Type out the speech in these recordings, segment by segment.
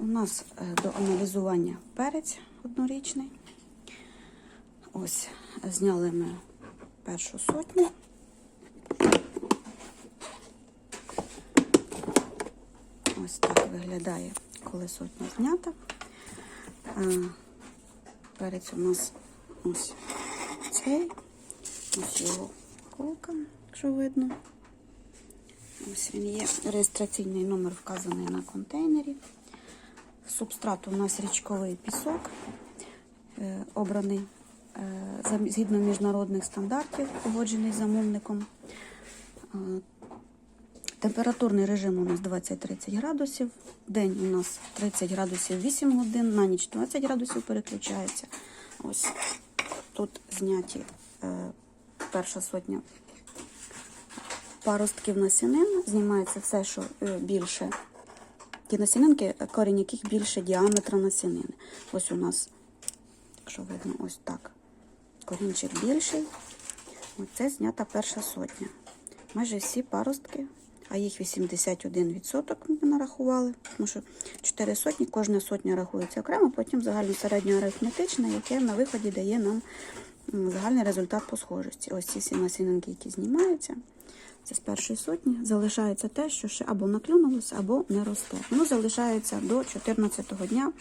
У нас е, до аналізування перець однорічний. Ось зняли ми першу сотню. Ось так виглядає, коли сотня знята. Е, Перець у нас ось цей, ось його колка, якщо видно. Ось він є. Реєстраційний номер вказаний на контейнері. Субстрат у нас річковий пісок, е, обраний е, згідно міжнародних стандартів, погоджений замовником. Е, Температурний режим у нас 20-30 градусів. День у нас 30 градусів 8 годин, на ніч 20 градусів переключається. Ось тут зняті перша сотня паростків насінин. Знімається все, що більше. Ті насінинки, корінь яких більше діаметра насінини. Ось у нас, якщо видно, ось так. Корінчик більший. Оце знята перша сотня. Майже всі паростки, а їх 81% ми нарахували, тому що 4 сотні, кожна сотня рахується окремо, потім загально середньоарифметичне, яке на виході дає нам загальний результат по схожості. Ось ці всі насінинки, які знімаються. Це з першої сотні. Залишається те, що ще або наклюнулося, або не росте. Воно залишається до 14-го дня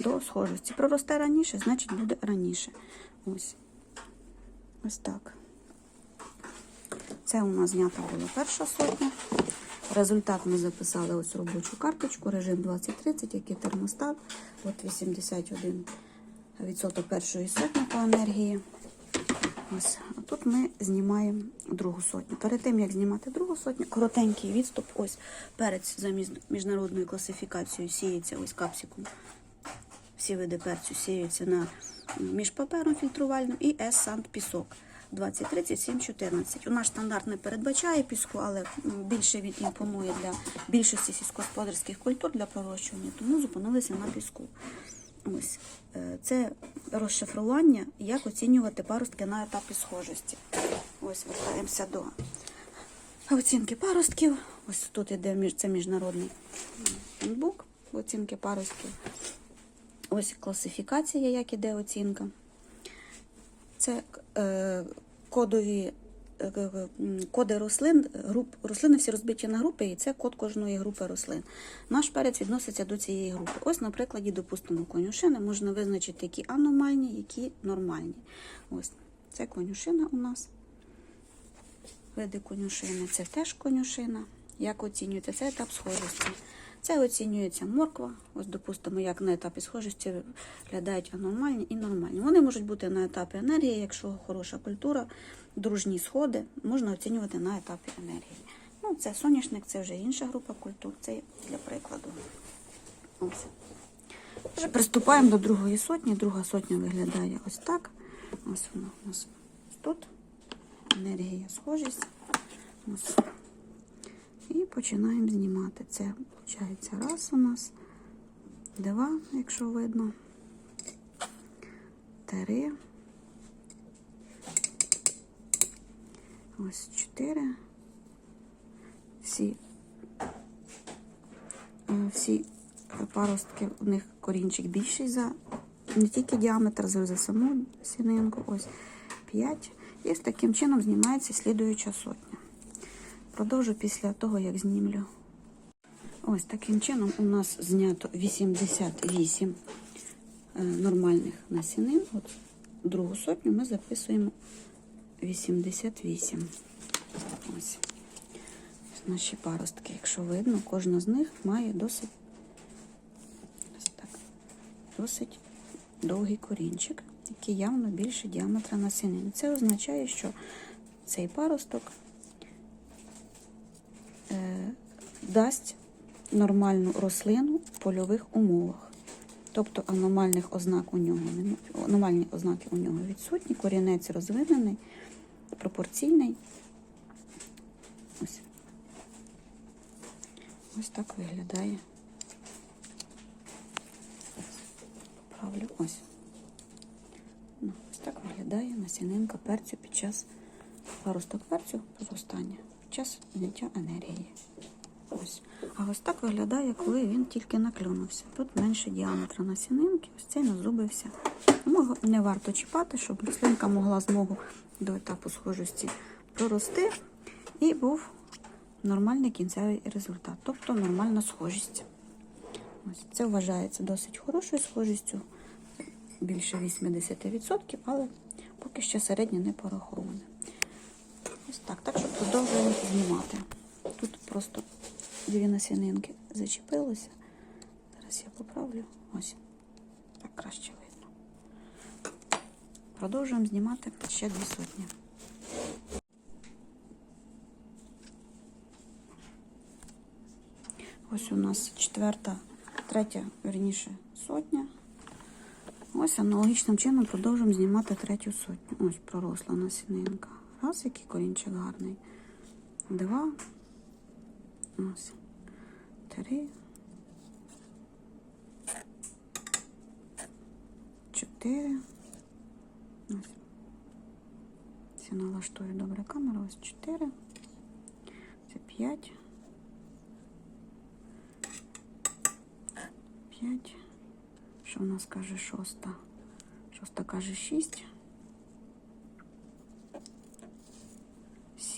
до схожості. Проросте раніше, значить буде раніше. Ось. Ось так. Це у нас знята була перша сотня. Результат ми записали ось робочу карточку, режим 2030, який термостат. От 81% першої сотні по енергії. Ось. А тут ми знімаємо другу сотню. Перед тим, як знімати другу сотню, коротенький відступ. Ось перець за міжнародною класифікацією сіється ось капсиком. Всі види перцю сіються на між папером фільтрувальним і с сант пісок 20, 37, 14. У нас стандарт не передбачає піску, але більше він імпонує для більшості сільськогосподарських культур для пророщування, тому зупинилися на піску. Ось е, це розшифрування, як оцінювати паростки на етапі схожості. Ось вертаємося до оцінки паростків. Ось тут іде це міжнародний бук оцінки паростків. Ось класифікація, як іде оцінка. Це е, кодові коди рослин, груп, рослини всі розбиті на групи, і це код кожної групи рослин. Наш перець відноситься до цієї групи. Ось, на прикладі, допустимо, конюшини можна визначити, які аномальні, які нормальні. Ось це конюшина у нас. Види конюшини це теж конюшина. Як оцінюється? Це етап схожості. Це оцінюється морква. Ось, допустимо, як на етапі схожості виглядають аномальні і нормальні. Вони можуть бути на етапі енергії, якщо хороша культура, дружні сходи, можна оцінювати на етапі енергії. Ну, це соняшник, це вже інша група культур, це для прикладу. Ось. Вже приступаємо до другої сотні. Друга сотня виглядає ось так. Ось вона у нас тут. Енергія, схожість. Ось. Починаємо знімати. Це виходить раз у нас, два, якщо видно, три. Ось чотири. Всі, е, всі паростки, у них корінчик більший за не тільки діаметр, за саму сінинку. Ось 5. І з таким чином знімається слідуюча сотня. Продовжу після того, як знімлю. Ось таким чином у нас знято 88 е, нормальних насінин. От другу сотню ми записуємо 88. Ось. Наші паростки. Якщо видно, кожна з них має досить, так, досить довгий корінчик, який явно більше діаметра насінин. Це означає, що цей паросток дасть нормальну рослину в польових умовах. Тобто аномальних ознак у нього аномальні ознаки у нього відсутні, корінець розвинений, пропорційний. Ось. Ось так виглядає. Поправлю ось. Ну, ось так виглядає насінинка перцю під час паросток перцю проростання, під час зняття енергії. Ось. А ось так виглядає, коли він тільки наклюнувся. Тут менше діаметра насінинки, ось цей назубився. Тому не варто чіпати, щоб рослинка могла змогу до етапу схожості прорости і був нормальний кінцевий результат, тобто нормальна схожість. Ось це вважається досить хорошою схожістю, більше 80%, але поки що середнє не пораховане. Ось так. Так що продовжуємо знімати. Тут просто дві насінинки зачепилися. Зараз я поправлю. Ось. Так краще видно. Продовжуємо знімати ще дві сотні. Ось у нас четверта, третя, верніше, сотня. Ось аналогічним чином продовжуємо знімати третю сотню. Ось проросла насінинка. Раз, який корінчик гарний. Два. Ось. Три. Чотири. Ось. Це налаштую добре камеру. Ось чотири. Це п'ять. П'ять. Що в нас каже шоста? Шоста каже шість.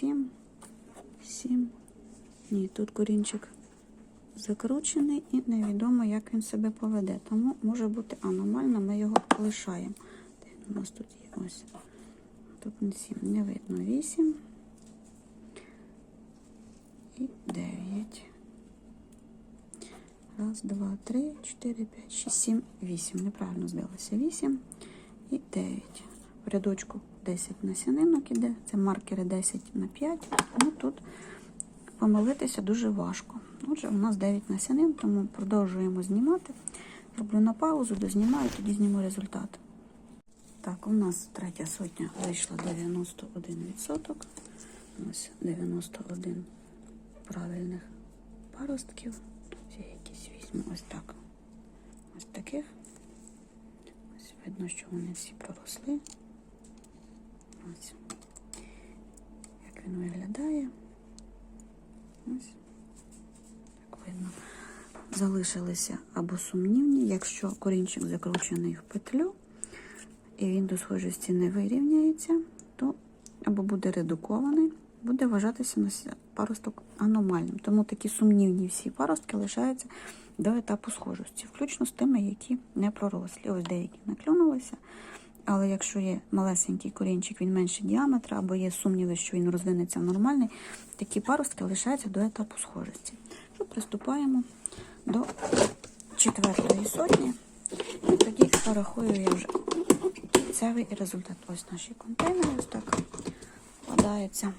Сім. Сім. Ні, тут корінчик закручений і невідомо, як він себе поведе. Тому може бути аномально, ми його лишаємо. У нас тут є? Ось. Тут не сім, не видно. Вісім. І дев'ять. Раз, два, три, чотири, п'ять, шість, сім, вісім. Неправильно збилося. Вісім і дев'ять. В рядочку 10 насінинок іде. Це маркери 10 на 5. Ну тут помилитися дуже важко. Отже, у нас 9 насінин, тому продовжуємо знімати. Роблю на паузу, дознімаю, тоді зніму результат. Так, у нас третя сотня вийшла 91%. Ось 91 правильних паростків. Ці якісь візьму ось так. Ось таких. Ось видно, що вони всі проросли. Ось. Як він виглядає. Ось. Так видно. Залишилися або сумнівні, якщо корінчик закручений в петлю, і він до схожості не вирівняється, то або буде редукований, буде вважатися нося- паросток аномальним. Тому такі сумнівні всі паростки лишаються до етапу схожості, включно з тими, які не пророслі. Ось деякі наклюнулися. Але якщо є малесенький корінчик, він менше діаметра, або є сумніви, що він розвинеться нормальний, такі паростки лишаються до етапу схожості. Приступаємо до четвертої сотні. І тоді порахую я вже кінцевий результат. Ось наші контейнери ось так складаються.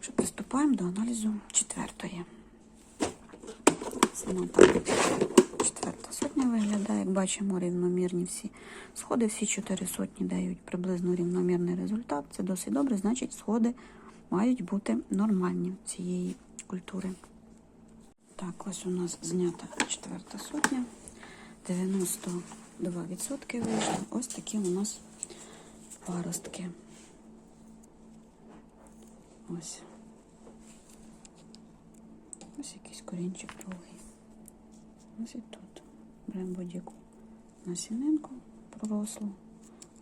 Що приступаємо до аналізу четвертої. Саме так. Четверта сотня виглядає. Як бачимо, рівномірні всі сходи. Всі чотири сотні дають приблизно рівномірний результат. Це досить добре, значить, сходи мають бути нормальні цієї культури. Так, ось у нас знята четверта сотня. 92% вийшло. Ось такі у нас паростки. Ось. Ось якийсь корінчик другий. Ось і тут. Беремо будь-яку насінинку пророслу.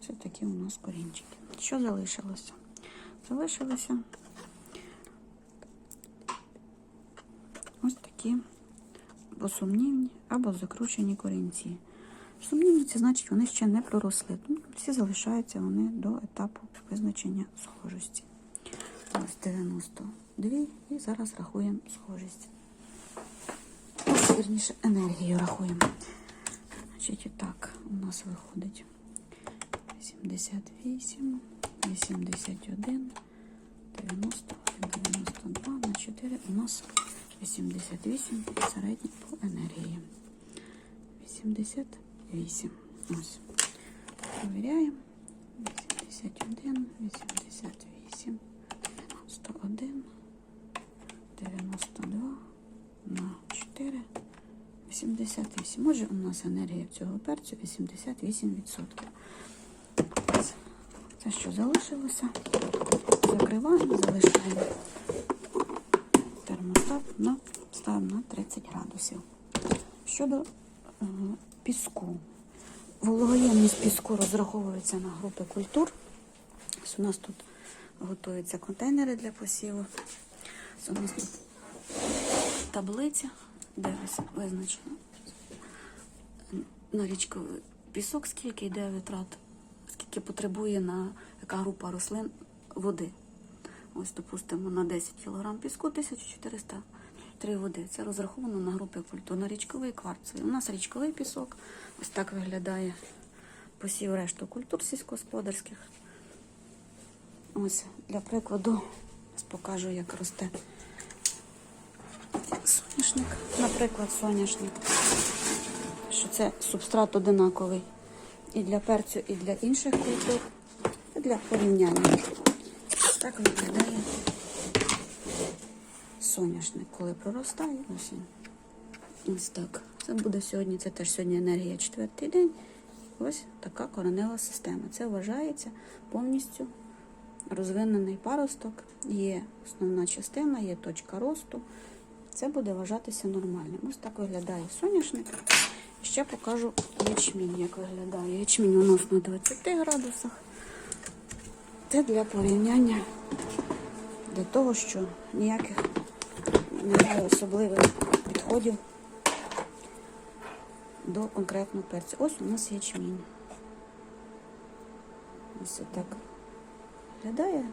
Ось такі у нас корінчики. Що залишилося? Залишилося ось такі або сумнівні, або закручені корінці. Сумнівні це значить, вони ще не проросли. Всі залишаються вони до етапу визначення схожості. Ось 92 і зараз рахуємо схожість. Ось, вірніше, енергію рахуємо. Значить, і так, у нас виходить 88, 81, 91, 92 на 4 у нас 88 середній по енергії. 88. Ось. Провіряємо. 81, 88, 91, 92 на 4, 88. Може, у нас енергія цього перцю 88%. Це що залишилося? Закриваємо, залишаємо 20 градусів. Щодо е, піску. Вологоємність піску розраховується на групи культур. У нас тут готуються контейнери для посіву. У нас тут таблиця, де визначено на річку пісок, скільки йде витрат, скільки потребує на яка група рослин води. Ось, допустимо, на 10 кг піску 1400 три води. Це розраховано на групи культур. Річковий кварцевий. У нас річковий пісок. Ось так виглядає посів решту культур сільськогосподарських. Ось для прикладу покажу, як росте соняшник. Наприклад, соняшник. Що це субстрат одинаковий і для перцю, і для інших культур, і для порівняння. Так виглядає соняшник, коли проростає. Ось. Ось так. Це буде сьогодні, це теж сьогодні енергія четвертий день. Ось така коренева система. Це вважається повністю розвинений паросток. Є основна частина, є точка росту. Це буде вважатися нормальним. Ось так виглядає соняшник. Ще покажу ячмінь, як виглядає. Ячмінь у нас на 20 градусах. Це для порівняння, для того, що ніяких немає особливих підходів до конкретного перцю. Ось у нас ячмінь. Ось так виглядає.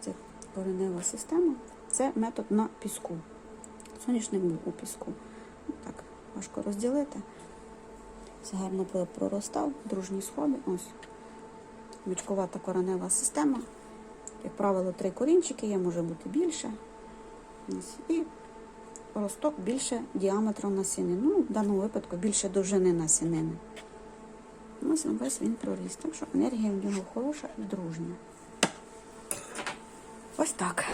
Це коренева система. Це метод на піску. Соняшник був у піску. Так, важко розділити. Все гарно проростав, дружні сходи. Ось. Мічкувата коренева система. Як правило, три корінчики, є, може бути більше. І росток більше діаметру насінини. Ну, в даному випадку більше довжини насінини. Ось весь він проріс. Так що енергія в нього хороша і дружня. Ось так.